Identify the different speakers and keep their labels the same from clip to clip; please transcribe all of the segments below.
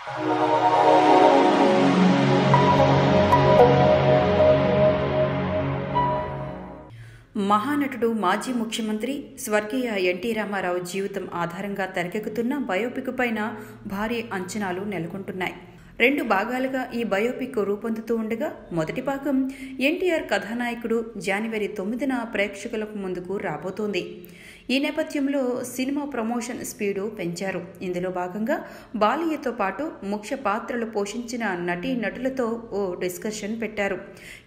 Speaker 1: మహానటుడు మాజీ ముఖ్యమంత్రి స్వర్గీయ ఎన్టీ రామారావు జీవితం ఆధారంగా తెరకెక్కుతున్న బయోపిక్ పైన భారీ అంచనాలు నెలకొంటున్నాయి. రెండు భాగాలుగా ఈ బయోపిక్ రూపొందుతూ ఉండగా మొదటి భాగం ఎన్టీఆర్ కథానాయకుడు జనవరి తొమ్మిదిన ప్రేక్షకులకు ముందుకు రాబోతోంది. ఈ నేపథ్యంలో సినిమా ప్రమోషన్ స్పీడు పెంచారు. ఇందులో భాగంగా బాలయ్యతో పాటు ముఖ్య పాత్రలు పోషించిన నటీ నటులతో ఓ డిస్కషన్ పెట్టారు.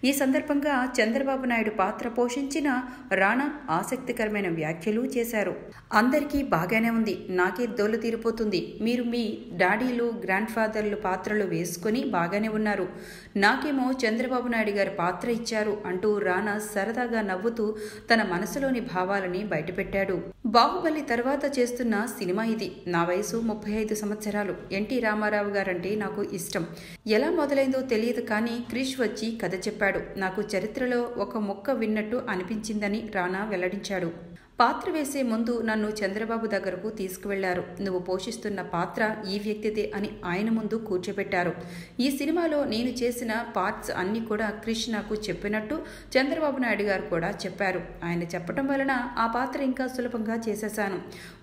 Speaker 1: ఈ సందర్భంగా చంద్రబాబు నాయుడు పాత్ర పోషించిన రాణా ఆసక్తికరమైన వ్యాఖ్యలు చేశారు. అందరికీ బాగానే ఉంది. నాకే దోలు తీరిపోతుంది. మీరు మీ డాడీలు గ్రాండ్ ఫాదర్లు పాత్రలు వేసుకొని బాగానే ఉన్నారు. నాకేమో చంద్రబాబు నాయుడు గారి పాత్ర ఇచ్చారు అంటూ రానా సరదాగా నవ్వుతూ తన మనసులోని భావాలని బయటపెట్టాడు. బాహుబలి తర్వాత చేస్తున్న సినిమా ఇది. నా వయసు ముప్పై ఐదు సంవత్సరాలు. ఎన్టీ రామారావు గారంటే నాకు ఇష్టం. ఎలా మొదలైందో తెలియదు కానీ క్రిష్ వచ్చి కథ చెప్పాడు. నాకు చరిత్రలో ఒక మొక్క విన్నట్టు అనిపించిందని రానా వెల్లడించాడు. పాత్ర వేసే ముందు నన్ను చంద్రబాబు దగ్గరకు తీసుకువెళ్ళారు. నువ్వు పోషిస్తున్న పాత్ర ఈ వ్యక్తిదే అని ఆయన ముందు కూర్చోబెట్టారు. ఈ సినిమాలో నేను చేసిన పార్ట్స్ అన్ని కూడా క్రిష్ నాకు చెప్పినట్టు చంద్రబాబు నాయుడు గారు కూడా చెప్పారు. ఆయన చెప్పడం వలన ఆ పాత్ర ఇంకా సులభంగా చేసేశాను.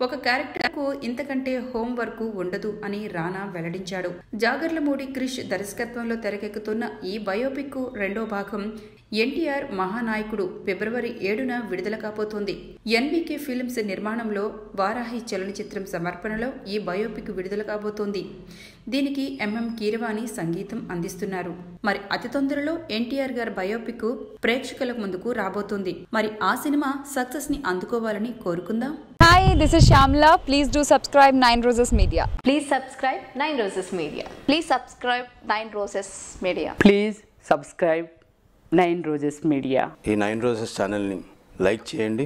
Speaker 1: ఒక క్యారెక్టర్కు ఇంతకంటే హోంవర్క్ ఉండదు అని రానా వెల్లడించాడు. జాగర్లమూడి క్రిష్ దర్శకత్వంలో తెరకెక్కుతున్న ఈ బయోపిక్ రెండో భాగం ఎన్టీఆర్ మహానాయకుడు ఫిబ్రవరి ఏడున విడుదల కాబోతోంది. ఎన్వికే ఫిల్మ్స్ నిర్మాణంలో వారాహి చలనచిత్రం సమర్పణలో ఈ బయోపిక్ విడుదల కాబోతోంది దీనికి ఎంఎం కీరవాణి సంగీతం అందిస్తున్నారు మరి అతి తొందరలో ఎన్టీఆర్ గారి బయోపిక్ ప్రేక్షకుల ముందుకు రాబోతోంది మరి ఆ సినిమా సక్సెస్ని అందుకోవాలని కోరుకుందాం
Speaker 2: Hi, this is Shamla. Please do subscribe Nine Roses Media.
Speaker 3: Please subscribe Nine Roses Media.
Speaker 4: Please subscribe Nine Roses Media.
Speaker 5: Please subscribe Nine Roses Media
Speaker 6: ఈ నైన్ రోజెస్ ఛానల్ని లైక్ చేయండి